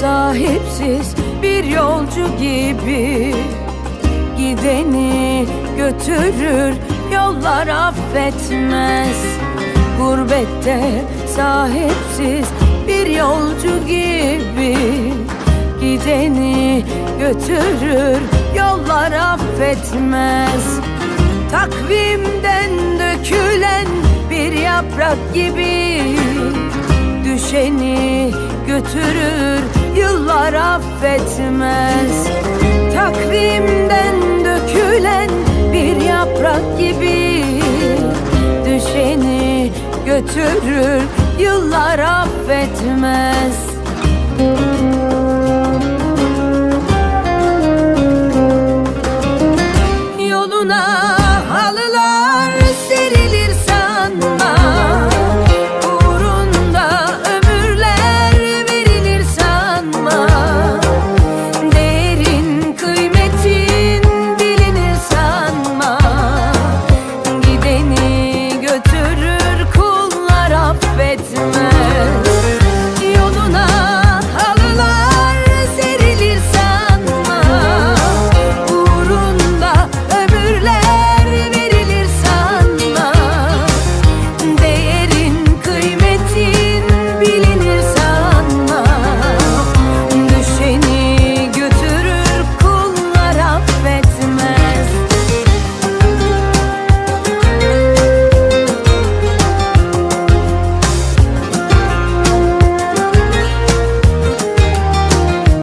sahipsiz bir yolcu gibi Gideni götürür yollar affetmez. Gurbette sahipsiz bir yolcu gibi Gideni götürür yollar affetmez. Takvimden dökülen bir yaprak gibi düşeni götürür Yıllar affetmez. Takvimden dökülen bir yaprak gibi Düşeni götürür Yıllar affetmez. Yoluna